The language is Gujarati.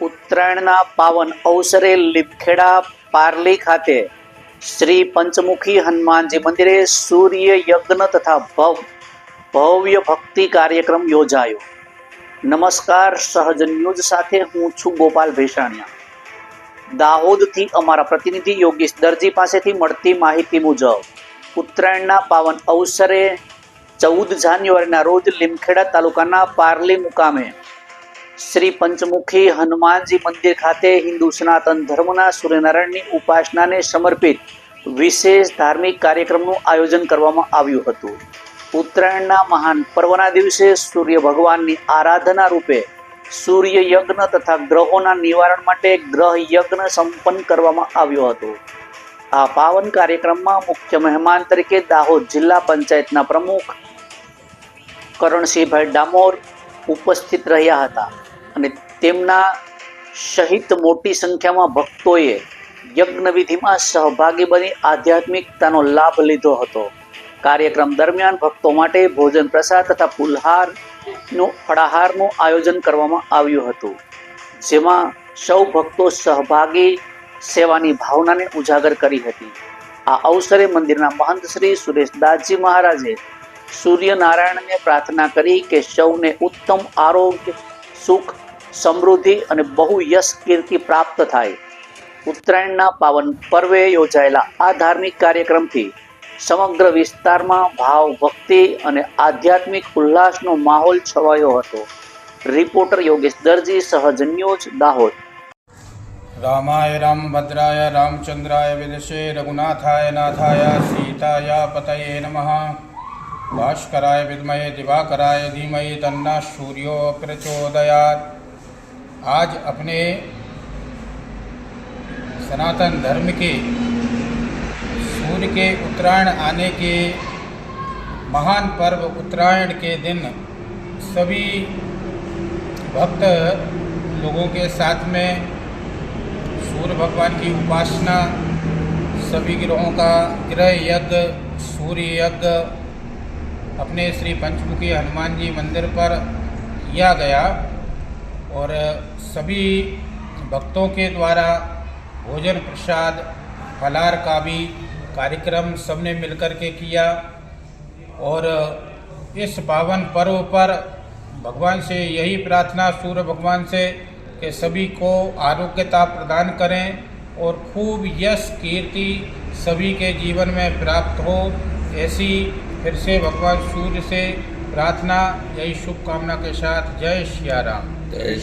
ઉત્તરાયણના પાવન અવસરે લીમખેડા પારલી ખાતે શ્રી પંચમુખી હનુમાનજી મંદિરે સૂર્ય યજ્ઞ તથા ભવ ભવ્ય ભક્તિ કાર્યક્રમ યોજાયો નમસ્કાર સહજ ન્યૂઝ સાથે હું છું ગોપાલ ભેસાણિયા દાહોદથી અમારા પ્રતિનિધિ યોગેશ દરજી પાસેથી મળતી માહિતી મુજબ ઉત્તરાયણના પાવન અવસરે ચૌદ જાન્યુઆરીના રોજ લીમખેડા તાલુકાના પારલી મુકામે શ્રી પંચમુખી હનુમાનજી મંદિર ખાતે હિન્દુ સનાતન ધર્મના સૂર્યનારાયણની ઉપાસનાને સમર્પિત વિશેષ ધાર્મિક કાર્યક્રમનું આયોજન કરવામાં આવ્યું હતું. ઉત્તરાયણના મહાન પર્વના દિવસે સૂર્ય ભગવાનની આરાધના રૂપે સૂર્ય યજ્ઞ તથા ગ્રહોના નિવારણ માટે ગ્રહ યજ્ઞ સંપન્ન કરવામાં આવ્યો હતો. આ પાવન કાર્યક્રમમાં મુખ્ય મહેમાન તરીકે દાહોદ જિલ્લા પંચાયતના પ્રમુખ કરણસિંહભાઈ ડામોર ઉપસ્થિત રહ્યા હતા. અને તેમના સહિત મોટી સંખ્યામાં ભક્તોએ યજ્ઞવિધિમાં સહભાગી બની આધ્યાત્મિકતાનો લાભ લીધો હતો. કાર્યક્રમ દરમિયાન ભક્તો માટે ભોજન પ્રસાદ તથા ફુલહારનું ફળાહારનું આયોજન કરવામાં આવ્યું હતું, જેમાં સૌ ભક્તો સહભાગી સેવાની ભાવનાને ઉજાગર કરી હતી. આ અવસરે મંદિરના મહંત શ્રી સુરેશદાસજી મહારાજે સૂર્યનારાયણને પ્રાર્થના કરી કે સૌને ઉત્તમ આરોગ્ય, સુખ સમૃદ્ધિ અને બહુ યશ કીર્તિ પ્રાપ્ત થાય. ઉત્તરાયણના પાવન પર્વે યોજાયેલા આ ધાર્મિક કાર્યક્રમથી સમગ્ર વિસ્તારમાં ભાવ ભક્તિ અને આધ્યાત્મિક ઉલ્લાસનો માહોલ છવાયો હતો. રિપોર્ટર યોગેશ દરજી સહજન્યોજ દાહોદ. રામાય રામ, ભદ્રાય રામચંદ્રાય વિદશે, રઘુનાથાય નાથાય, સીતાયા પતયે નમઃ. ભાસ્કરાય વિદ્મહે, દિવાકરાય ધીમહિ, તન્ના સૂર્યો પ્રચોદયાત आज अपने सनातन धर्म के सूर्य के उत्तरायण आने के महान पर्व उत्तरायण के दिन सभी भक्त लोगों के साथ में सूर्य भगवान की उपासना, सभी ग्रहों का ग्रह यज्ञ, सूर्य यज्ञ अपने श्री पंचमुखी हनुमान जी मंदिर पर किया गया। और सभी भक्तों के द्वारा भोजन प्रसाद फलार का भी कार्यक्रम सबने मिलकर के किया। और इस पावन पर्व पर भगवान से यही प्रार्थना, सूर्य भगवान से, कि सभी को आरोग्यता प्रदान करें और खूब यश, कीर्ति सभी के जीवन में प्राप्त हो। ऐसी फिर से भगवान सूर्य से प्रार्थना, यही शुभकामना के साथ जय सिया राम। 在一